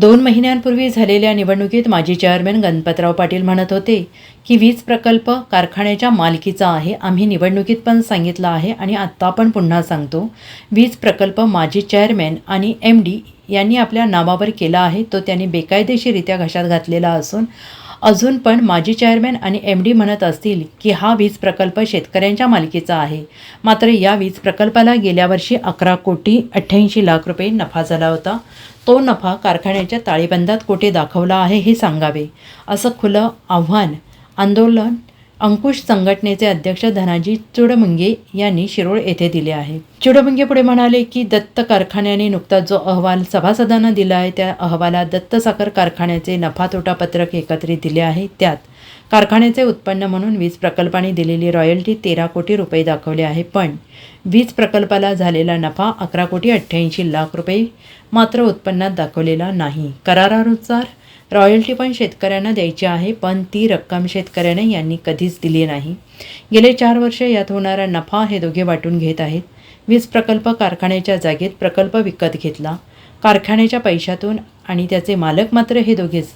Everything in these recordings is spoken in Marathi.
दोन महिन्यांपूर्वी झालेल्या निवडणुकीत माजी चेअरमॅन गणपतराव पाटील म्हणत होते की वीज प्रकल्प कारखान्याच्या मालकीचा आहे आम्ही निवडणुकीत पण सांगितलं आहे आणि आत्ता पण पुन्हा सांगतो. वीज प्रकल्प माजी चेअरमॅन आणि एम डी यांनी आपल्या नावावर केला आहे तो त्यांनी बेकायदेशीरित्या घशात घातलेला असून अजून पण माजी चेअरमॅन आणि एम डी म्हणत असतील की हा वीज प्रकल्प शेतकऱ्यांच्या मालकीचा आहे. मात्र या वीज प्रकल्पाला गेल्या वर्षी अकरा कोटी अठ्ठ्याऐंशी लाख रुपये नफा झाला होता. तो नफा कारखान्याच्या ताळेबंदात कोठे दाखवला आहे हे सांगावे. असं खुलं आव्हान आंदोलन अंकुश संघटनेचे अध्यक्ष धनाजी चुडमुंगे यांनी शिरोळ येथे दिले आहे. चुडमुंगे पुढे म्हणाले की दत्त कारखान्याने नुकताच जो अहवाल सभासदांना दिला आहे त्या अहवालात दत्त साखर कारखान्याचे नफा तोटा पत्रक एकत्रित दिले आहे. त्यात कारखान्याचे उत्पन्न म्हणून वीज प्रकल्पाने दिलेली रॉयल्टी तेरा कोटी रुपये दाखवले आहे पण वीज प्रकल्पाला झालेला नफा अकरा कोटी अठ्ठ्याऐंशी लाख रुपये मात्र उत्पन्नात दाखवलेला नाही. करारानुसार रॉयल्टी पण शेतकऱ्यांना द्यायची आहे पण ती रक्कम शेतकऱ्याने यांनी कधीच दिली नाही. गेले चार वर्ष यात होणारा नफा हे दोघे वाटून घेत आहेत. वीज प्रकल्प कारखान्याच्या जागेत प्रकल्प विकत घेतला. कारखान्याच्या पैशातून आणि त्याचे मालक मात्र हे दोघेच.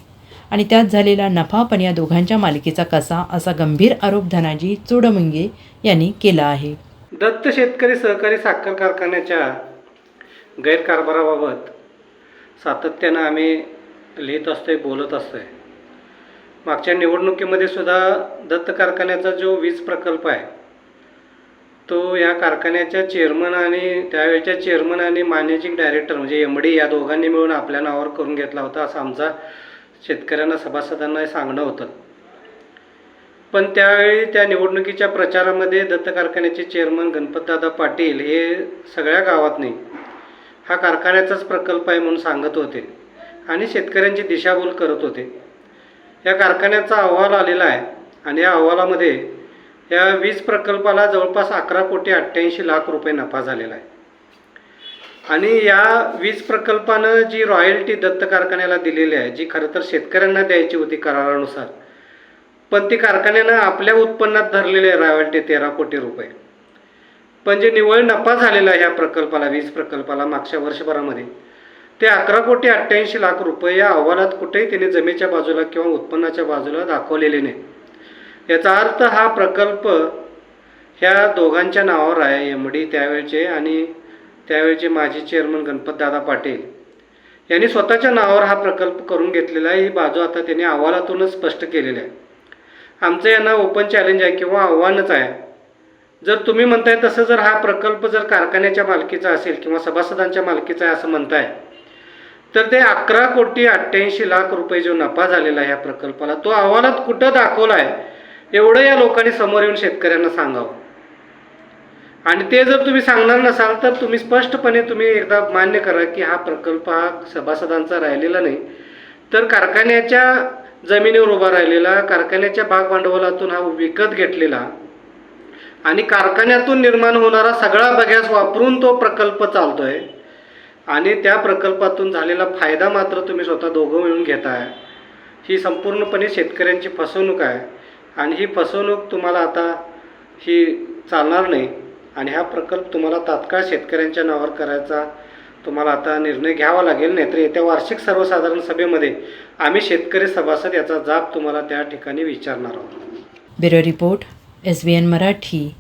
आणि त्यात झालेला नफा पण या दोघांच्या मालकीचा कसा असा गंभीर आरोप धनाजी चुडमुंगे यांनी केला आहे. दत्त शेतकरी सहकारी साखर कारखान्याच्या गैरकारभाराबाबत सातत्यानं आम्ही लिहित असतोय बोलत असतोय. मागच्या निवडणुकीमध्ये सुद्धा दत्त कारखान्याचा जो वीज प्रकल्प आहे तो या कारखान्याच्या चेअरमन आणि त्यावेळच्या चेअरमन आणि मॅनेजिंग डायरेक्टर म्हणजे एम डी या दोघांनी मिळून आपल्या नावावर करून घेतला होता असं आमचा शेतकऱ्यांना सभासदांना सांगणं होतं. पण त्यावेळी त्या निवडणुकीच्या प्रचारामध्ये दत्त कारखान्याचे चेअरमन गणपतदादा पाटील हे सगळ्या गावात नाही हा कारखान्याचाच प्रकल्प आहे म्हणून सांगत होते. आणि शेतकऱ्यांची दिशाभूल करत होते. या कारखान्याचा अहवाल आलेला आहे आणि या अहवालामध्ये या वीज प्रकल्पाला जवळपास अकरा कोटी अठ्ठ्याऐंशी लाख रुपये नफा झालेला आहे. आणि या वीज प्रकल्पानं जी रॉयल्टी दत्त कारखान्याला दिलेली आहे जी खरं तर शेतकऱ्यांना द्यायची होती करारानुसार पण ती कारखान्यानं आपल्या उत्पन्नात धरलेली आहे रॉयल्टी तेरा कोटी रुपये. पण जे निव्वळ नफा झालेला आहे ह्या प्रकल्पाला वीज प्रकल्पाला मागच्या वर्षभरामध्ये ते अकरा कोटी अठ्ठ्याऐंशी लाख रुपये या अहवालात कुठेही त्यांनी जमेच्या बाजूला किंवा उत्पन्नाच्या बाजूला दाखवलेले नाही. याचा अर्थ हा प्रकल्प ह्या दोघांच्या नावावर आहे एम डी त्यावेळचे आणि त्यावेळचे माजी चेअरमन गणपतदादा पाटील. यांनी स्वतःच्या नावावर हा प्रकल्प करून घेतलेला आहे ही बाजू आता त्यांनी अहवालातूनच स्पष्ट केलेली आहे. आमचं यांना ओपन चॅलेंज आहे किंवा आव्हानच आहे. जर तुम्ही म्हणताय तसं जर हा प्रकल्प जर कारखान्याच्या मालकीचा असेल किंवा सभासदांच्या मालकीचा आहे असं म्हणताय तर ते अकरा कोटी अठ्ठ्याऐंशी लाख रुपये जो नफा झालेला आहे या प्रकल्पाला तो अहवालात कुठं दाखवला आहे एवढं या लोकांनी समोर येऊन शेतकऱ्यांना सांगावं. आणि ते जर तुम्ही सांगणार नसाल तर तुम्ही स्पष्टपणे तुम्ही एकदा मान्य करा की हा प्रकल्प हा सभासदांचा राहिलेला नाही. तर कारखान्याच्या जमिनीवर उभा राहिलेला कारखान्याच्या भाग भांडवलातून हा विकत घेतलेला आणि कारखान्यातून निर्माण होणारा सगळा बघ्यास वापरून तो प्रकल्प चालतोय. आणि त्या प्रकल्पातून झालेला फायदा मात्र तुम्ही स्वतः दोघं मिळून घेताय. ही संपूर्णपणे शेतकऱ्यांची फसवणूक आहे. आणि ही फसवणूक तुम्हाला आता ही चालणार नाही. आणि हा प्रकल्प तुम्हाला तात्काळ शेतकऱ्यांच्या नावावर करायचा तुम्हाला आता निर्णय घ्यावा लागेल. नाहीतर येत्या वार्षिक सर्वसाधारण सभेमध्ये आम्ही शेतकरी सभासद याचा जाब तुम्हाला त्या ठिकाणी विचारणार आहोत. Bureau report S B N Marathi.